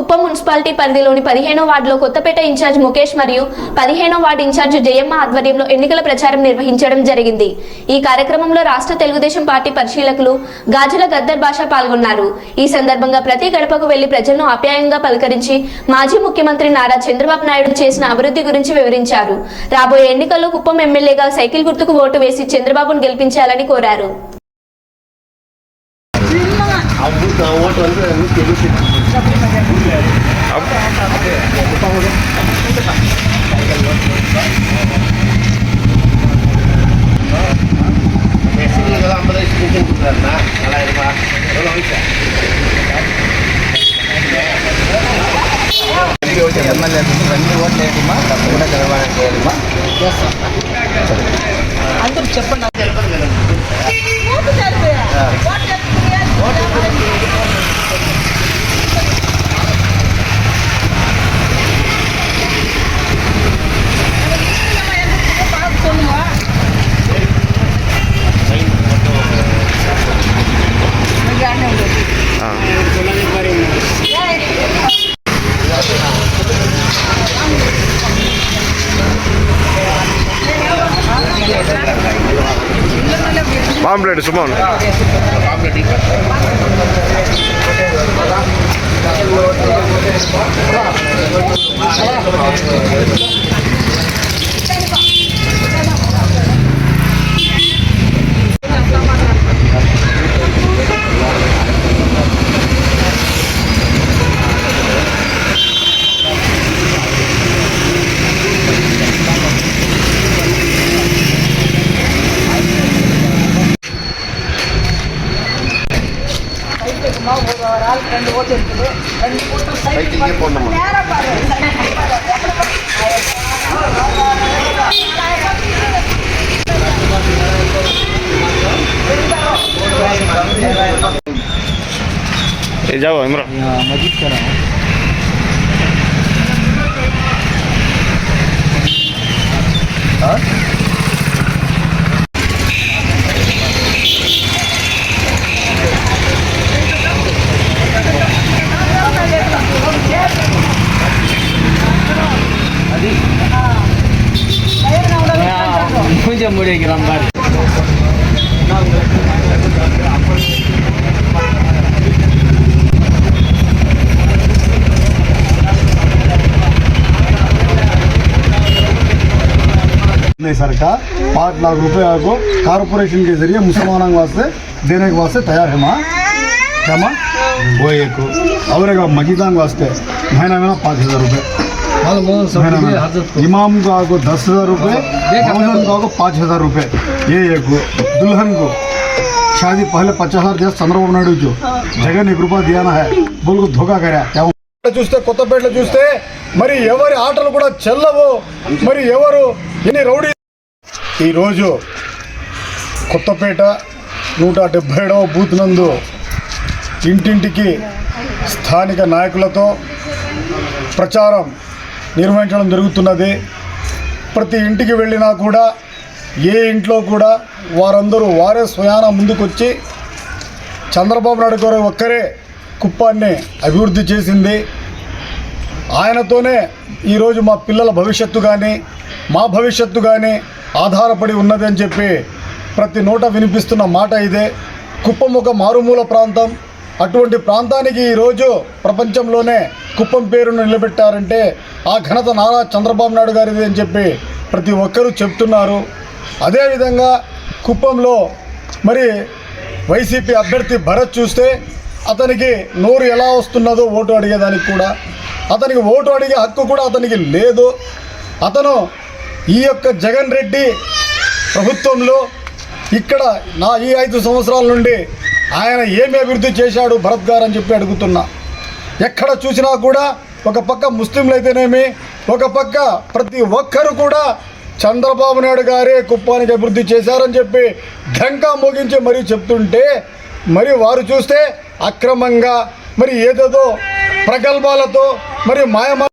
Kuppam municipality పరిధిలోని పదిహేనో వార్డులో కొత్తపేట ఇన్ఛార్జ్ ముఖేష్ మరియు పదిహేనో వార్డు ఇన్ఛార్జ్ జయమ్మ ఆధ్వర్యంలో ఎన్నికల ప్రచారం నిర్వహించడం జరిగింది. ఈ కార్యక్రమంలో రాష్ట్ర తెలుగుదేశం పార్టీ పరిశీలకులు గాజుల గద్దర్ భాష పాల్గొన్నారు. ఈ సందర్భంగా ప్రతి గడపకు వెళ్ళి ప్రజలను ఆప్యాయంగా పలకరించి మాజీ ముఖ్యమంత్రి నారా చంద్రబాబు నాయుడు చేసిన అభివృద్ధి గురించి వివరించారు. రాబోయే ఎన్నికల్లో కుప్పం ఎమ్మెల్యేగా సైకిల్ గుర్తుకు ఓటు వేసి చంద్రబాబును గెలిపించాలని కోరారు. அவங்க ஓட்டு வந்து நூற்றி எழுபத்தி ஐம்பது வயசு பென்ஷன் கொடுக்குறாருண்ணா நாலாயிரம் ரூபாய் எவ்வளோ வயசு ఎమ్మెల్యే అన్ని ఓట్లు వేయమ్మా తప్పకుండా చదవాలని చేయాలమ్మా అందరూ చెప్పండి पापलेट सुबह ஆள் ரெண்டு ஓட்டு இருக்குது ரெண்டு ஓட்டு சைக்கிள் போடணும் நேரம் பாரு जाओ इमरान मजीद कर रहा हूँ बार नहीं सर पाँच लाख रुपए को कारपोरेशन के ज़रिए मुसलमानों वास्ते देने के वास्ते तैयार है माँ क्या माँ वो एक एक वास्ते महीना महीना पाँच हज़ार रुपये इमाम को आपको दस हज़ार रुपये मौजन को आपको पाँच हज़ार रुपये ये एक दुल्हन को शादी पहले पचास हज़ार दिया चंद्रबाबु नायडू जो जगह ने एक रुपया दिया ना है बोल को धोखा कराया क्या చూస్తే కొత్తపేటలో చూస్తే మరి ఎవరి ఆటలు కూడా చెల్లవు మరి ఎవరు ఎన్ని రౌడీ ఈరోజు కొత్తపేట నూట డెబ్భై ఏడవ బూత్ నందు ఇంటింటికి స్థానిక నాయకులతో ప్రచారం నిర్వహించడం జరుగుతున్నది. ప్రతి ఇంటికి వెళ్ళినా కూడా ఏ ఇంట్లో కూడా వారందరూ వారే స్వయాన ముందుకొచ్చి చంద్రబాబు నాయుడు గారు ఒక్కరే కుప్పాన్ని అభివృద్ధి చేసింది. ఆయనతోనే ఈరోజు మా పిల్లల భవిష్యత్తు కానీ మా భవిష్యత్తు కానీ ఆధారపడి ఉన్నది అని చెప్పి ప్రతి నోట వినిపిస్తున్న మాట ఇదే. కుప్పం ఒక మారుమూల ప్రాంతం. అటువంటి ప్రాంతానికి ఈరోజు ప్రపంచంలోనే కుప్పం పేరును నిలబెట్టారంటే ఆ ఘనత నారా చంద్రబాబు నాయుడు గారిది అని చెప్పి ప్రతి ఒక్కరూ చెప్తున్నారు. అదేవిధంగా కుప్పంలో మరి వైసీపీ అభ్యర్థి భరత్ చూస్తే అతనికి నోరు ఎలా వస్తున్నదో ఓటు అడిగేదానికి కూడా అతనికి ఓటు అడిగే హక్కు కూడా అతనికి లేదు. అతను ఈ యొక్క జగన్ రెడ్డి ప్రభుత్వంలో ఇక్కడ నా ఈ ఐదు సంవత్సరాల నుండి ఆయన ఏమి అభివృద్ధి చేశాడు? భరత్ గారు అని చెప్పి అడుగుతున్నా. ఎక్కడ చూసినా కూడా ఒక పక్క ముస్లింలు అయితేనేమి ఒక పక్క ప్రతి ఒక్కరు కూడా చంద్రబాబు నాయుడు గారే కుప్పానికి అభివృద్ధి చేశారని చెప్పి ఘంకా మోగించి మరీ చెప్తుంటే మరి వారు చూస్తే అక్రమంగా మరి ఏదేదో ప్రగల్భాలతో మరి మాయమా